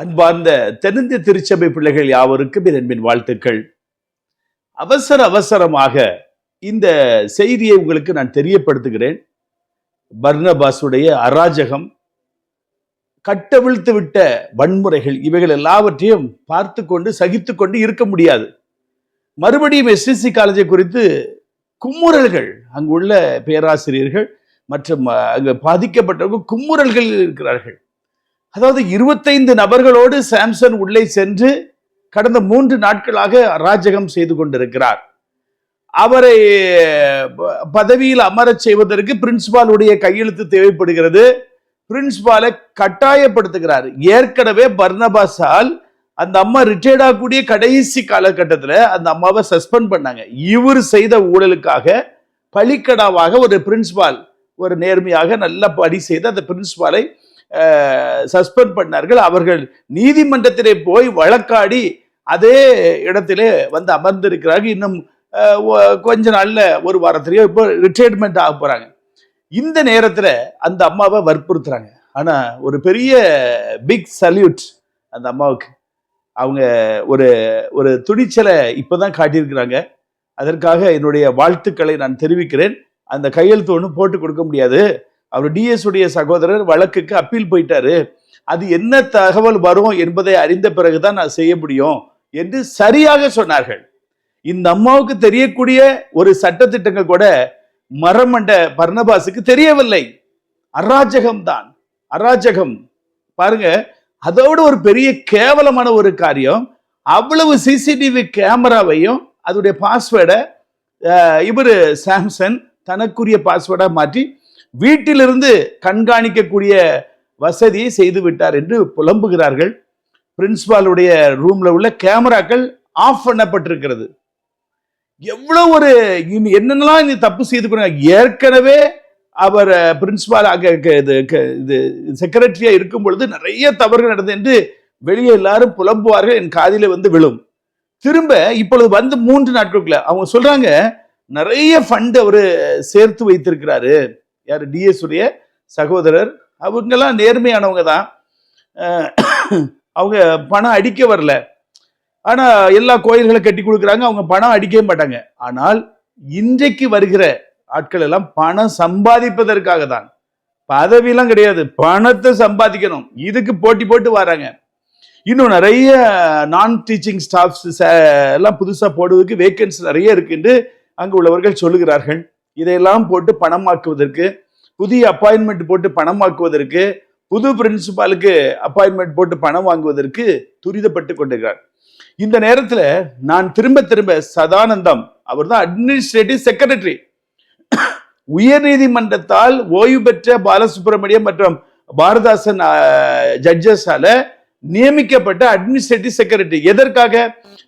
அன்பார்ந்த தென்னிந்திய திருச்சபை பிள்ளைகள் யாவருக்கும் என் வாழ்த்துக்கள். அவசர அவசரமாக இந்த செய்தியை உங்களுக்கு நான் தெரியப்படுத்துகிறேன். பர்னபாசுடைய அராஜகம் கட்டவிழ்த்து விட்ட வன்முறைகள் இவைகள் எல்லாவற்றையும் பார்த்து கொண்டு சகித்து கொண்டு இருக்க முடியாது. மறுபடியும் எஸ்எஸ்சி காலேஜை குறித்து கும்முறல்கள் அங்குள்ள பேராசிரியர்கள் மற்றும் அங்கு பாதிக்கப்பட்டவர்கள் கும்முறல்கள் இருக்கிறார்கள். அதாவது இருபத்தைந்து நபர்களோடு சாம்சன் உள்ளே சென்று கடந்த மூன்று நாட்களாக அராஜகம் செய்து கொண்டிருக்கிறார். அவரை பதவியில் அமரச் செய்வதற்கு பிரின்சிபாலுடைய கையெழுத்து தேவைப்படுகிறது. பிரின்சிபாலை கட்டாயப்படுத்துகிறார். ஏற்கனவே பர்னபாஸால் அந்த அம்மா ரிட்டையர்ட் ஆகக்கூடிய கடைசி காலகட்டத்தில் அந்த அம்மாவை சஸ்பெண்ட் பண்ணாங்க. இவர் செய்த ஊழலுக்காக பழிக்கடாவாக ஒரு பிரின்சிபால் ஒரு நேர்மையாக நல்ல படி செய்து அந்த பிரின்சிபாலை சஸ்பெண்ட் பண்ணார்கள். அவர்கள் நீதிமன்றத்திலே போய் வழக்காடி அதே இடத்திலே வந்து அமர்ந்திருக்கிறார்கள். இன்னும் கொஞ்ச நாளில் ஒரு வாரத்திலேயோ இப்போ ரிட்டையர்மெண்ட் ஆக போகிறாங்க இந்த நேரத்தில் அந்த அம்மாவை வற்புறுத்துறாங்க. ஆனால் ஒரு பெரிய பிக் சல்யூட் அந்த அம்மாவுக்கு. அவங்க ஒரு ஒரு துணிச்சலை இப்பதான் காட்டியிருக்கிறாங்க. அதற்காக என்னுடைய வாழ்த்துக்களை நான் தெரிவிக்கிறேன். அந்த கையெழுத்து ஒன்றும் போட்டு கொடுக்க முடியாது. அவர் டிஎஸ் உடைய சகோதரர் வழக்குக்கு அப்பீல் போயிட்டாரு. அது என்ன தகவல் வரும் என்பதை அறிந்த பிறகுதான் நான் செய்ய முடியும் என்று சரியாக சொன்னார்கள். இந்த அம்மாவுக்கு தெரியக்கூடிய ஒரு சட்டத்திட்டங்கள் கூட மரமண்ட பர்ணபாசுக்கு தெரியவில்லை. அராஜகம் தான் அராஜகம். பாருங்க அதோட ஒரு பெரிய கேவலமான ஒரு காரியம். அவ்வளவு சிசிடிவி கேமராவையும் அதோடைய பாஸ்வேர்டை இவர் சாம்சன் தனக்குரிய பாஸ்வேர்டாக மாற்றி வீட்டிலிருந்து கண்காணிக்கக்கூடிய வசதியை செய்து விட்டார் என்று புலம்புகிறார்கள். பிரின்சிபாலுடைய ரூம்ல உள்ள கேமராக்கள் ஆஃப் பண்ணப்பட்டிருக்கிறது. எவ்வளோ ஒரு இனி என்னென்னலாம் நீ தப்பு செய்து கொண்டாங்க ஏற்கனவே அவர் பிரின்சிபால் க- இது இது செக்ரட்டரியாக இருக்கும் பொழுது நிறைய தவறுகள் நடந்தது என்று வெளியே எல்லாரும் புலம்புவார்கள். என் காதில வந்து விழும். திரும்ப இப்பொழுது வந்து மூன்று நாட்களுக்குள்ள அவங்க சொல்றாங்க நிறைய ஃபண்ட் அவர் சேர்த்து வைத்திருக்கிறாரு. யார்? டிஎஸ் உடைய சகோதரர். அவங்கெல்லாம் நேர்மையானவங்க தான். அவங்க பணம் அடிக்க வரல. ஆனால் எல்லா கோயில்களை கட்டி கொடுக்குறாங்க. அவங்க பணம் அடிக்கவே மாட்டாங்க. ஆனால் இன்றைக்கு வருகிற ஆட்கள் எல்லாம் பணம் சம்பாதிப்பதற்காக தான். பதவியெல்லாம் கிடையாது. பணத்தை சம்பாதிக்கணும். இதுக்கு போட்டி போட்டு வராங்க. இன்னும் நிறைய நான் டீச்சிங் ஸ்டாஃப்ஸ் எல்லாம் புதுசாக போடுவதற்கு வேக்கன்சி நிறைய இருக்குன்னு அங்கு உள்ளவர்கள் சொல்லுகிறார்கள். இதையெல்லாம் போட்டு பணமாக்குவதற்கு புதிய அப்பாயின்மெண்ட் போட்டு பணமாக்குவதற்கு புது பிரின்சிபாலுக்கு அப்பாயின்மெண்ட் போட்டு பணம் வாங்குவதற்கு துரிதப்பட்டு கொண்டிருக்கிறார். இந்த நேரத்தில் நான் திரும்ப திரும்ப சதானந்தம் அவர் தான் அட்மினிஸ்ட்ரேட்டிவ் செக்ரட்டரி உயர்நீதிமன்றத்தால் ஓய்வு பெற்ற பாலசுப்ரமணியம் மற்றும் பாரதாசன் ஜட்ஜஸால நியமிக்கப்பட்ட அட்மினிஸ்ட்ரேட்டிவ் செக்ரட்டரி எதற்காக?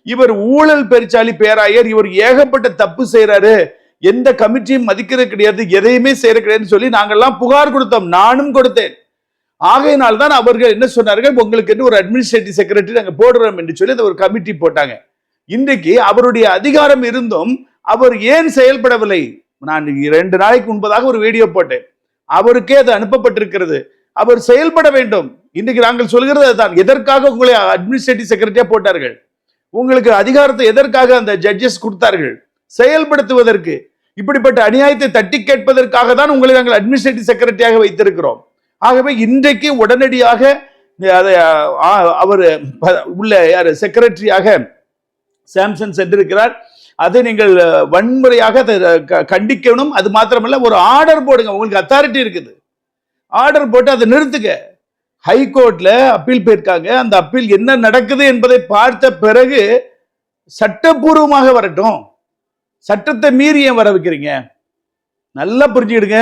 இவர் ஊழல் பெருச்சாலி பேராயர் இவர் ஏகப்பட்ட தப்பு செய்யறாரு எந்த கமிட்டியும் மதிக்கிறது கிடையாது எதையுமே செய்யற கிடையாதுன்னு சொல்லி நாங்கள்லாம் புகார் கொடுத்தோம். நானும் கொடுத்தேன். ஆகையினால் தான் அவர்கள் என்ன சொன்னார்கள்? உங்களுக்கு என்று ஒரு அட்மினிஸ்ட்ரேட்டிவ் செக்ரட்டரி நாங்கள் போடுறோம் என்று சொல்லி அந்த ஒரு கமிட்டி போட்டாங்க. இன்றைக்கு அவருடைய அதிகாரம் இருந்தும் அவர் ஏன் செயல்படவில்லை? நான் இரண்டு நாளைக்கு முன்பதாக ஒரு வீடியோ போட்டேன். அவருக்கே அது அனுப்பப்பட்டிருக்கிறது. அவர் செயல்பட வேண்டும். இன்றைக்கு நாங்கள் சொல்கிறது அதுதான். எதற்காக உங்களை அட்மினிஸ்ட்ரேட்டிவ் செக்ரட்டரியா போட்டார்கள்? உங்களுக்கு அதிகாரத்தை எதற்காக அந்த ஜட்ஜஸ் கொடுத்தார்கள்? செயல்படுத்துவதற்கு. இப்படிப்பட்ட அநியாயத்தை தட்டி கேட்பதற்காக தான் உங்களை நாங்கள் அட்மினிஸ்ட்ரேட்டிவ் செக்ரட்டரியாக வைத்திருக்கிறோம். ஆகவே இன்றைக்கு உடனடியாக அதை அவர் உள்ள யார் செக்ரட்டரியாக சாம்சன் சென்றிருக்கிறார். அதை நீங்கள் வன்முறையாக அதை க- கண்டிக்கணும். அது மாத்திரமல்ல ஒரு ஆர்டர் போடுங்க. உங்களுக்கு அத்தாரிட்டி இருக்குது. ஆர்டர் போட்டு அதை நிறுத்துங்க. ஹைகோர்ட்ல அப்பீல் போயிருக்காங்க. அந்த அப்பீல் என்ன நடக்குது என்பதை பார்த்த பிறகு சட்டப்பூர்வமாக வரட்டும். சட்டத்தை மீறி ஏன் வர வைக்கிறீங்க? நல்லா புரிஞ்சுக்கிடுங்க.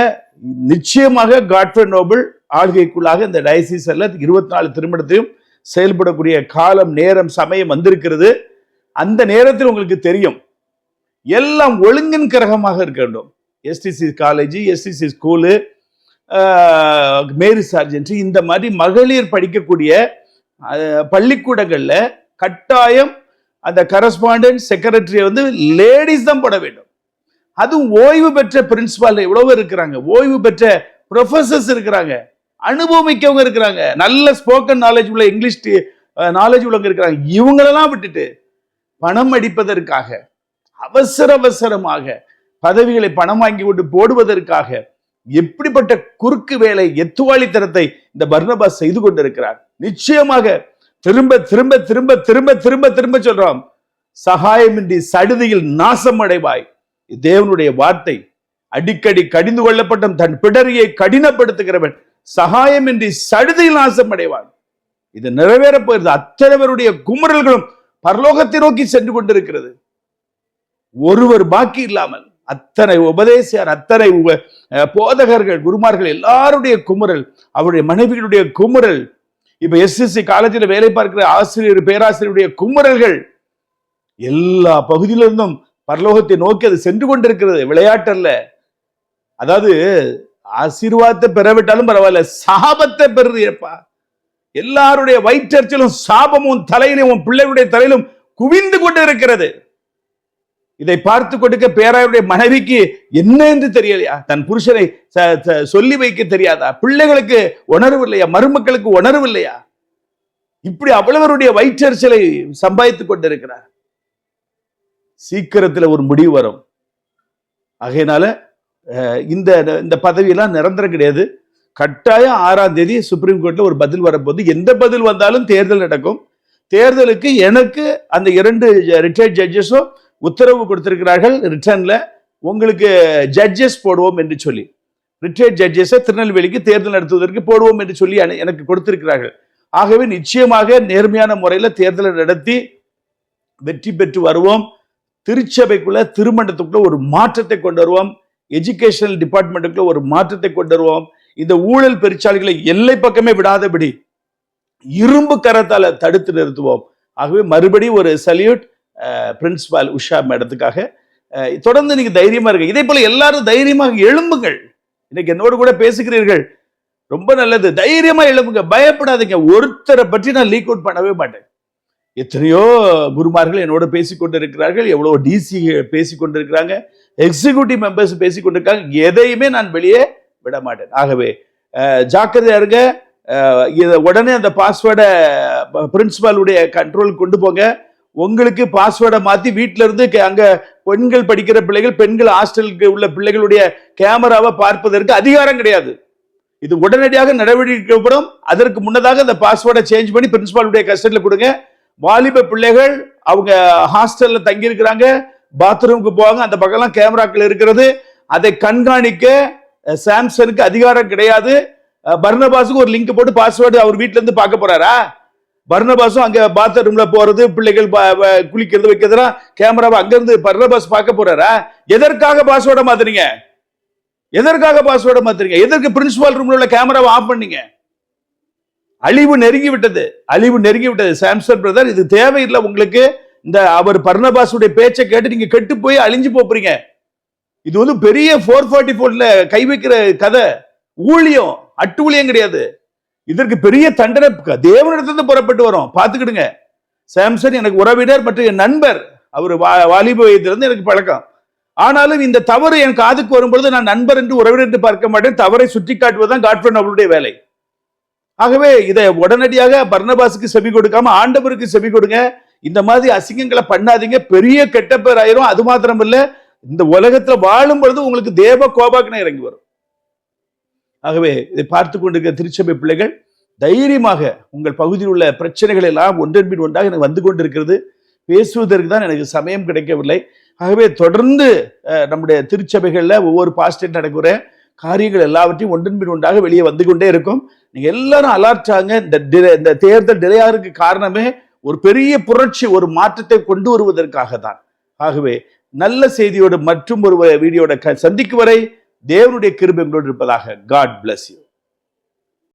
நிச்சயமாக காட்ஃபே நோபல் ஆள்கைக்குள்ளாக இந்த டயசிஸ் அல்ல இருபத்தி நாலு திருமணத்தையும் செயல்படக்கூடிய காலம் நேரம் சமயம் வந்திருக்கிறது. அந்த நேரத்தில் உங்களுக்கு தெரியும். எல்லாம் ஒழுங்கின் கிரகமாக இருக்க வேண்டும். STC college STC school Mary சார்ஜென்ட்ரி இந்த மாதிரி மகளிர் படிக்கக்கூடிய பள்ளிக்கூடங்களில் கட்டாயம் அந்த கரஸ்பாண்டன்ட் செக்ரட்டரியை வந்து லேடிஸ் தான் போட வேண்டும். அதுவும் ஓய்வு பெற்ற பிரின்சிபால் எவ்வளவு இருக்கிறாங்க. ஓய்வு பெற்ற ப்ரொஃபசர்ஸ் இருக்கிறாங்க. அனுபவமிக்கவங்க இருக்கிறாங்க. நல்ல ஸ்போக்கன் நாலேஜ் உள்ள இங்கிலீஷ் நாலேஜ் உள்ளவங்க இருக்கிறாங்க. இவங்களெல்லாம் விட்டுட்டு பணம் அடிப்பதற்காக அவசர அவசரமாக பதவிகளை பணம் வாங்கி கொண்டு போடுவதற்காக எப்படிப்பட்ட குறுக்கு வேலை எத்துவாளித்தனத்தை இந்த பர்னபாஸ் செய்து கொண்டிருக்கிறார். நிச்சயமாக திரும்ப திரும்ப திரும்ப திரும்ப திரும்ப திரும்ப சொல்றோம் சகாயமின்றி சடுதியில் நாசம் அடைவாய் தேவனுடைய வார்த்தை அடிக்கடி கடிந்து கொள்ளப்பட்ட தன் பிடரியை கடினப்படுத்துகிறவன். சகாயமின்றி சடுதியில் நாசம் அடைவான் இது நிறைவேறப் போகிறது. அத்தனைவருடைய குமுறல்களும் பரலோகத்தை நோக்கி சென்று கொண்டிருக்கிறது. ஒருவர் பாக்கி இல்லாமல் அத்தனை உபதேசியார் அத்தனை உப- அஹ் போதகர்கள் குருமார்கள் எல்லாருடைய குமுறல் அவருடைய மனைவிகளுடைய குமுறல் இப்ப எஸ்எஸ்சி காலேஜில் வேலை பார்க்கிற ஆசிரியர் பேராசிரியருடைய குமுறல்கள் எல்லா பகுதியிலிருந்தும் பரலோகத்தை நோக்கி அது சென்று கொண்டிருக்கிறது. விளையாட்டல்ல. அதாவது ஆசீர்வாதத்தை பெறவிட்டாலும் பரவாயில்ல சாபத்தை பெறுறியப்பா எல்லாருடைய வயிற்றறிச்சலும் சாபமும் தலையிலும் உன் பிள்ளைகளுடைய தலையிலும் குவிந்து கொண்டு இருக்கிறது இதை பார்த்து கொடுக்க பேராயருடைய மனைவிக்கு என்ன என்று தெரியலையா? தன் புருஷனை சொல்லி வைக்க தெரியாதா? பிள்ளைகளுக்கு உணர்வு இல்லையா? மருமக்களுக்கு உணர்வு இல்லையா? இப்படி அவ்வளவருடைய வயிற்றறிச்சலை சம்பாதித்துக் கொண்டிருக்கிறார். சீக்கிரத்துல ஒரு முடிவு வரும். ஆகையினால அஹ், இந்த இந்த பதவியெல்லாம் நிரந்தரம் கிடையாது. கட்டாயம் ஆறாம் தேதி சுப்ரீம் கோர்ட்ல ஒரு பதில் வரப்போகுது. எந்த பதில் வந்தாலும் தேர்தல் நடக்கும். தேர்தலுக்கு எனக்கு அந்த இரண்டு ரிட்டையர்ட் ஜட்ஜஸும் உத்தரவு கொடுத்திருக்கிறார்கள். ரிட்டர்னில் உங்களுக்கு ஜட்ஜஸ் போடுவோம் என்று சொல்லி. ரிட்டையர்ட் ஜட்ஜஸை திருநெல்வேலிக்கு தேர்தல் நடத்துவதற்கு போடுவோம் என்று சொல்லி எனக்கு கொடுத்திருக்கிறார்கள். ஆகவே நிச்சயமாக நேர்மையான முறையில் தேர்தலை நடத்தி வெற்றி பெற்று வருவோம். திருச்சபைக்குள்ள திருமணத்துக்குள்ள ஒரு மாற்றத்தை கொண்டு வருவோம். எஜுகேஷனல் டிபார்ட்மெண்ட்டுக்குள்ள ஒரு மாற்றத்தை கொண்டு வருவோம். இந்த ஊழல் பெருச்சாளிகளை எல்லை பக்கமே விடாதபடி இரும்பு கரத்தால தடுத்து நிறுத்துவோம். ஆகவே மறுபடியும் ஒரு சல்யூட் பிரின்சிபால் உஷா மேடத்துக்காக தொடர்ந்து நீங்கள் தைரியமாக இருக்க இதே போல் எல்லாரும் தைரியமாக எழும்புங்கள். இன்னைக்கு என்னோடு கூட பேசுகிறீர்கள். ரொம்ப நல்லது. தைரியமாக எழும்புங்க. பயப்படாதீங்க. ஒருத்தரை பற்றி நான் லீக் அவுட் பண்ணவே மாட்டேன். எத்தனையோ குருமார்கள் என்னோட பேசிக் கொண்டிருக்கிறார்கள் எவ்வளோ டிசி பேசிக் கொண்டிருக்கிறாங்க எக்ஸிகியூட்டிவ் மெம்பர்ஸ் பேசிக்கொண்டு கொண்டிருக்காங்க எதையுமே நான் வெளியே விட மாட்டேன். ஆகவே அஹ், ஜாக்கிரதையா இருங்க. இதை உடனே அந்த பாஸ்வேர்டை பிரின்சிபாலுடைய கண்ட்ரோல் கொண்டு போங்க. உங்களுக்கு பாஸ்வேர்டை மாத்தி வீட்டில இருந்து கே- அங்க பெண்கள் படிக்கிற பிள்ளைகள் பெண்கள் ஹாஸ்டலுக்கு உள்ள பிள்ளைகளுடைய கேமராவை பார்ப்பதற்கு அதிகாரம் கிடையாது. இது உடனடியாக நடவடிக்கைப்படும் அதற்கு முன்னதாக அந்த பாஸ்வேர்டை சேஞ்ச் பண்ணி பிரின்சிபாலுடைய கஸ்டடியில் கொடுங்க. வாலிப பிள்ளைகள் அவங்க ஹாஸ்டல்ல தங்கியிருக்கிறாங்க பாத்ரூமுக்கு போவாங்க அந்த பக்கம்லாம் கேமராக்கள் இருக்கிறது. அதை கண்காணிக்க சாம்சனுக்கு அதிகாரம் கிடையாது. பர்னபாஸுக்கு ஒரு லிங்க் போட்டு பாஸ்வேர்டு அவர் வீட்டிலேருந்து இருந்து பார்க்க போறாரா? பர்னபாஸும் அங்க பாத்ரூம்ல போறது பிள்ளைகள் குளிக்கிறது வைக்கிறதுலாம் கேமராவை அங்க இருந்து பர்னபாஸ் பார்க்க போறாரா? எதற்காக பாஸ்வேர்டை மாத்துறீங்க? எதற்காக பாஸ்வேர்டை மாத்துறீங்க? எதற்கு பிரின்சிபால் ரூம்ல உள்ள கேமராவை ஆஃப் பண்ணீங்க? அழிவு நெருங்கி விட்டது. அழிவு நெருங்கி விட்டது. சாம்சன் பிரதர் இது தேவையில்லை உங்களுக்கு. இந்த அவர் பர்ணபாசுடைய பேச்சை கேட்டு நீங்க கெட்டு போய் அழிஞ்சு போறீங்க. இது வந்து பெரிய ஃபோர் ஃபார்ட்டி ஃபோர்ல கை வைக்கிற கதை. ஊழியம் அட்டு ஊழியம் கிடையாது. இதற்கு பெரிய தண்டனை தேவனிடத்திலிருந்து புறப்பட்டு வரும். பார்த்துக்கிடுங்க. சாம்சன் எனக்கு உறவினர் மற்றும் என் நண்பர். அவர் வா- வாலிப வயதிலிருந்து எனக்கு பழக்கம். ஆனாலும் இந்த தவறு என் காதுக்கு வரும்பொழுது நான் நண்பர் என்று உறவினர் என்று பார்க்க மாட்டேன். தவறை சுட்டி காட்டுவதுதான் காட்ஃபன் அவருடைய வேலை. ஆகவே இதை உடனடியாக பர்ணபாஸுக்கு செவி கொடுக்காம ஆண்டவருக்கு செவி கொடுங்க. இந்த மாதிரி அசிங்கங்களை பண்ணாதீங்க. பெரிய கெட்ட பேர் ஆயிரும் அது மாத்திரம் இல்லை இந்த உலகத்துல வாழும் பொழுது உங்களுக்கு தேவ கோபாக்கனை இறங்கி வரும். ஆகவே இதை பார்த்து கொண்டிருக்கிற திருச்சபை பிள்ளைகள் தைரியமாக உங்கள் பகுதியில் உள்ள பிரச்சனைகள் எல்லாம் ஒன்றின் பின் ஒன்றாக எனக்கு வந்து கொண்டிருக்கிறது. பேசுவதற்கு தான் எனக்கு சமயம் கிடைக்கவில்லை. ஆகவே தொடர்ந்து நம்முடைய திருச்சபைகளில் ஒவ்வொரு பாஸ்டேட் நடக்கிற காரியங்கள் எல்லாவற்றையும் ஒன்றின் பின் ஒன்றாக வெளியே வந்து கொண்டே இருக்கும். நீங்கள் எல்லாரும் அலர்ட் இந்த delay- இந்த தேர்தல் டிலேயாருக்கு காரணமே ஒரு பெரிய புரட்சி ஒரு மாற்றத்தை கொண்டு வருவதற்காக தான் ஆகவே நல்ல செய்தியோடு மற்றும் ஒரு வீடியோட க- சந்திக்கும் வரை தேவனுடைய கிருபை எங்களோடு இருப்பதாக காட் பிளஸ் யூ